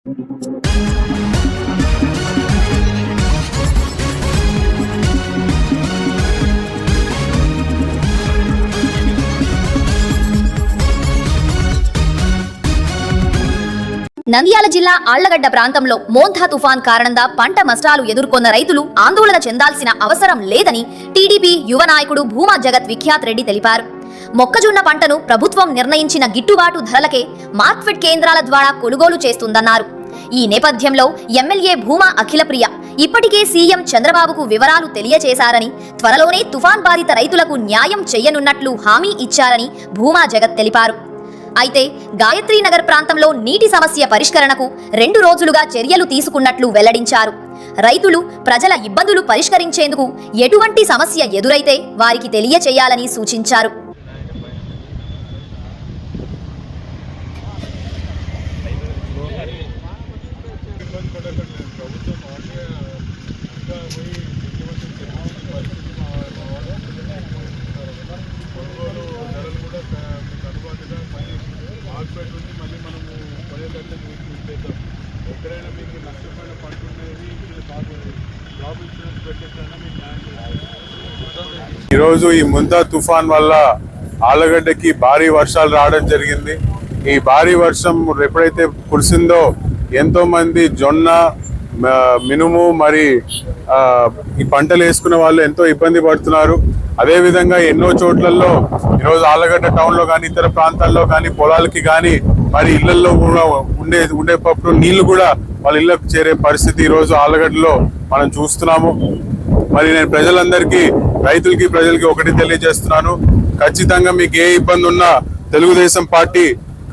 నంద్యాల జిల్లా ఆళ్ళగడ్డ ప్రాంతంలో మోంథా తుఫాన్ కారణంగా పంట నష్టాలు ఎదుర్కొన్న రైతులు ఆందోళన చెందాల్సిన అవసరం లేదని టీడీపీ యువ నాయకుడు భూమా జగత్ విఖ్యాత్ రెడ్డి తెలిపారు. మొక్కజొన్న పంటను ప్రభుత్వం నిర్ణయించిన గిట్టుబాటు ధరలకే మార్కెట్ కేంద్రాల ద్వారా కొనుగోలు చేస్తుందన్నారు. ఈ నేపథ్యంలో ఎమ్మెల్యే భూమా అఖిలప్రియ ఇప్పటికే సీఎం చంద్రబాబుకు వివరాలు తెలియచేశారని త్వరలోనే తుఫాన్ బాధిత రైతులకు న్యాయం చేయనున్నట్లు హామీ ఇచ్చారని భూమా జగత్ తెలిపారు. అయితే గాయత్రీనగర్ ప్రాంతంలో నీటి సమస్య పరిష్కరణకు రెండు రోజులుగా చర్యలు తీసుకున్నట్లు వెల్లడించారు. రైతులు ప్రజల ఇబ్బందులు పరిష్కరించేందుకు ఎటువంటి సమస్య ఎదురైతే వారికి తెలియచేయాలని సూచించారు ఇబ్బంది పడకండి ప్రభుత్వం మామూలుగా ఇంకా పోయి ముఖ్యమంత్రి చెప్పిన పరిస్థితి మా మా వాళ్ళు ఉన్నారు. కొనుగోలు ధరలు కూడా క- మీకు అందుబాటుగా మళ్ళీ నుంచి మళ్ళీ మనము మీకు ఎక్కడైనా మీకు నష్టపోయిన పంట ఉండేది మీరు జాబ్ ఇన్సూరెన్స్ మీకు న్యాయం ఈరోజు ఈ ముందా తుఫాన్ వల్ల ఆలగడ్డకి భారీ వర్షాలు రావడం జరిగింది. ఈ భారీ వర్షం ఎప్పుడైతే కురిసిందో ఎంతోమంది జొన్న మినుము మరి ఈ పంటలు వేసుకున్న వాళ్ళు ఎంతో ఇబ్బంది పడుతున్నారు. అదేవిధంగా ఎన్నో చోట్లలో ఈరోజు ఆలగడ్డ టౌన్లో కానీ ఇతర ప్రాంతాల్లో కానీ పొలాలకి కానీ మరి ఇళ్ళలో కూడా ఉండే ఉండేటప్పుడు నీళ్ళు కూడా వాళ్ళ ఇళ్ళకు చేరే పరిస్థితి ఈ రోజు ఆలగడ్డలో మనం చూస్తున్నాము. మరి నేను ప్రజలందరికీ రైతులకి ప్రజలకి ఒకటి తెలియజేస్తున్నాను. ఖచ్చితంగా మీకు ఏ ఇబ్బంది ఉన్నా తెలుగుదేశం పార్టీ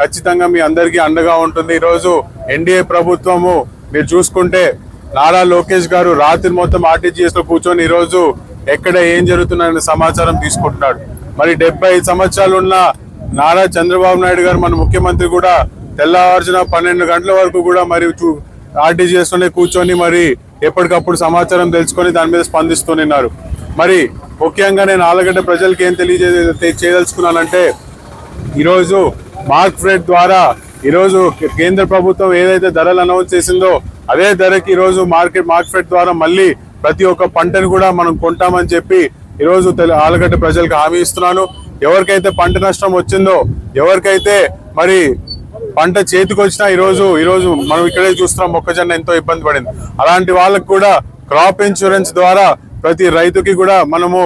ఖచ్చితంగా మీ అందరికీ అండగా ఉంటుంది. ఈరోజు ఎన్డీఏ ప్రభుత్వము మీరు చూసుకుంటే నారా లోకేష్ గారు రాత్రి మొత్తం ఆర్టీజీఎస్లో కూర్చొని ఈరోజు ఎక్కడ ఏం జరుగుతుందనే సమాచారం తీసుకుంటున్నాడు. మరి డెబ్బై సంవత్సరాలు ఉన్న నారా చంద్రబాబు నాయుడు గారు మన ముఖ్యమంత్రి కూడా తెల్లవారుజున పన్నెండు గంటల వరకు కూడా మరి చూ- ఆర్టీజీఎస్లోనే కూర్చొని మరి ఎప్పటికప్పుడు సమాచారం తెలుసుకొని దాని మీద స్పందిస్తున్నారు మరి ముఖ్యంగా నేను ఆలగడ్డ ప్రజలకు ఏం తెలియజే చేయదలుచుకున్నానంటే ఈరోజు మార్క్ ఫ్రెడ్ ద్వారా ఈరోజు కేంద్ర ప్రభుత్వం ఏదైతే ధరలు అనౌన్స్ చేసిందో అదే ధరకి ఈరోజు మార్కెట్ మార్క్ ద్వారా మళ్ళీ ప్రతి ఒక్క పంటను కూడా మనం కొంటామని చెప్పి ఈరోజు ఆలగడ్డ ప్రజలకు హామీ ఇస్తున్నాను. ఎవరికైతే పంట నష్టం వచ్చిందో ఎవరికైతే మరి పంట చేతికొచ్చినా ఈరోజు ఈరోజు మనం ఇక్కడే చూస్తున్నాం మొక్కజొన్న ఎంతో ఇబ్బంది పడింది. అలాంటి వాళ్ళకు కూడా క్రాప్ ఇన్సూరెన్స్ ద్వారా ప్రతి రైతుకి కూడా మనము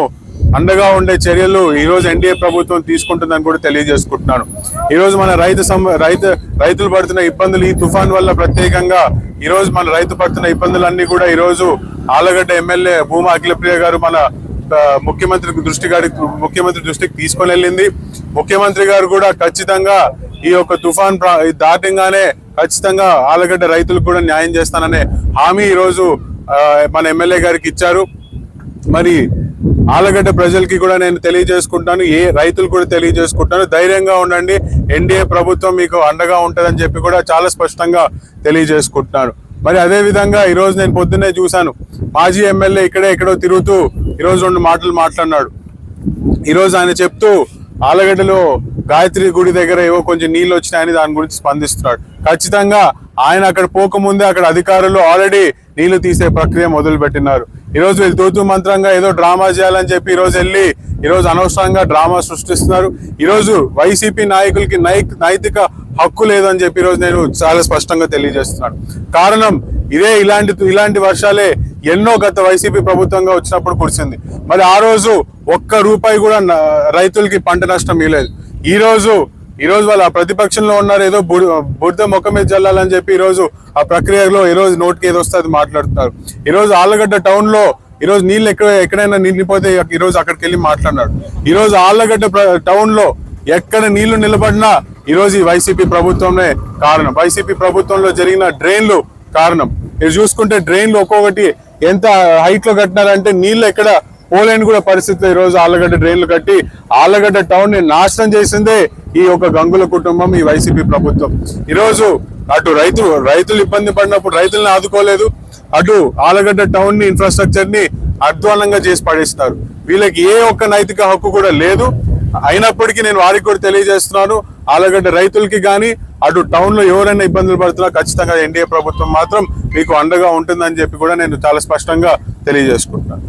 అండగా ఉండే చర్యలు ఈరోజు ఎన్డీఏ ప్రభుత్వం తీసుకుంటుందని కూడా తెలియజేసుకుంటున్నాను. ఈరోజు మన రైతు సం రైతు రైతులు పడుతున్న ఇబ్బందులు ఈ తుఫాన్ వల్ల ప్రత్యేకంగా ఈరోజు మన రైతు పడుతున్న ఇబ్బందులన్నీ కూడా ఈరోజు ఆలగడ్డ ఎమ్మెల్యే భూమా అఖిలప్రియ గారు మన ముఖ్యమంత్రి దృష్టి గారి ముఖ్యమంత్రి దృష్టికి తీసుకొని వెళ్ళింది. ముఖ్యమంత్రి గారు కూడా ఖచ్చితంగా ఈ యొక్క తుఫాన్ దాటంగానే ఖచ్చితంగా ఆలగడ్డ రైతులకు కూడా న్యాయం చేస్తాననే హామీ ఈరోజు మన ఎమ్మెల్యే గారికి ఇచ్చారు. మరి ఆలగడ్డ ప్రజలకి కూడా నేను తెలియజేసుకుంటాను ఏ రైతులు కూడా తెలియజేసుకుంటాను. ధైర్యంగా ఉండండి. ఎన్డీఏ ప్రభుత్వం మీకు అండగా ఉంటుందని చెప్పి కూడా చాలా స్పష్టంగా తెలియజేసుకుంటున్నాను మరి అదే విధంగా ఈరోజు నేను పొద్దున్నే చూశాను. మాజీ ఎమ్మెల్యే ఇక్కడే ఎక్కడో తిరుగుతూ ఈరోజు రెండు మాటలు మాట్లాడినాడు. ఈరోజు ఆయన చెప్తూ ఆలగడ్డలో గాయత్రి గుడి దగ్గర ఏవో కొంచెం నీళ్ళు వచ్చినాయని దాని గురించి స్పందిస్తున్నాడు. ఖచ్చితంగా ఆయన అక్కడ పోకముందే అక్కడ అధికారులు ఆల్రెడీ నీళ్ళు తీసే ప్రక్రియ మొదలుపెట్టినారు. ఈరోజు వీళ్ళు తూతు మంత్రంగా ఏదో డ్రామా చేయాలని చెప్పి ఈరోజు రోజు వెళ్ళి ఈరోజు అనవసరంగా డ్రామా సృష్టిస్తున్నారు. ఈరోజు వైసీపీ నాయకులకి నైక్ నైతిక హక్కు లేదని చెప్పి ఈరోజు రోజు నేను చాలా స్పష్టంగా తెలియజేస్తున్నాను. కారణం ఇదే ఇలాంటి ఇలాంటి వర్షాలే ఎన్నో గత వైసీపీ ప్రభుత్వంగా వచ్చినప్పుడు కురిసింది. మరి ఆ రోజు ఒక్క రూపాయి కూడా రైతులకి పంట నష్టం ఇవ్వలేదు. ఈ రోజు ఈ రోజు వాళ్ళ ప్రతిపక్షంలో ఉన్నారు ఏదో బుడ- బురద మొక్క మీద చల్లాలని చెప్పి ఈరోజు ఆ ప్రక్రియలో ఈ రోజు నోటికి ఏదో వస్తే అది మాట్లాడుతున్నారు ఈరోజు ఆళ్ళగడ్డ టౌన్లో ఈరోజు నీళ్ళు ఎక్కడ ఎక్కడైనా నిండిపోతే ఈ రోజు అక్కడికి వెళ్ళి మాట్లాడినాడు. ఈరోజు ఆళ్ళగడ్డ ప్ర- ఎక్కడ నీళ్ళు నిలబడినా ఈరోజు ఈ వైసీపీ ప్రభుత్వమే కారణం. వైసీపీ ప్రభుత్వంలో జరిగిన డ్రైన్లు కారణం. మీరు చూసుకుంటే డ్రైన్లు ఒక్కొక్కటి ఎంత హైట్లో కట్టినారంటే నీళ్ళు ఎక్కడ పోలేని కూడా పరిస్థితి ఈ రోజు ఆళ్ళగడ్డ డ్రైన్లు కట్టి ఆళ్ళగడ్డ టౌన్ని నాశనం చేసిందే ఈ యొక్క గంగుల కుటుంబం ఈ వైసీపీ ప్రభుత్వం. ఈరోజు అటు రైతు రైతులు ఇబ్బంది పడినప్పుడు రైతులను ఆదుకోలేదు. అటు ఆలగడ్డ టౌన్ని ఇన్ఫ్రాస్ట్రక్చర్ని అధ్వానంగా చేసి పడేస్తారు వీళ్ళకి ఏ ఒక్క నైతిక హక్కు కూడా లేదు. అయినప్పటికీ నేను వారికి కూడా తెలియజేస్తున్నాను ఆలగడ్డ రైతులకి కానీ అటు టౌన్లో ఎవరైనా ఇబ్బందులు పడుతున్నా ఖచ్చితంగా ఎన్డీఏ ప్రభుత్వం మాత్రం మీకు అండగా ఉంటుందని చెప్పి కూడా నేను చాలా స్పష్టంగా తెలియజేసుకుంటున్నాను.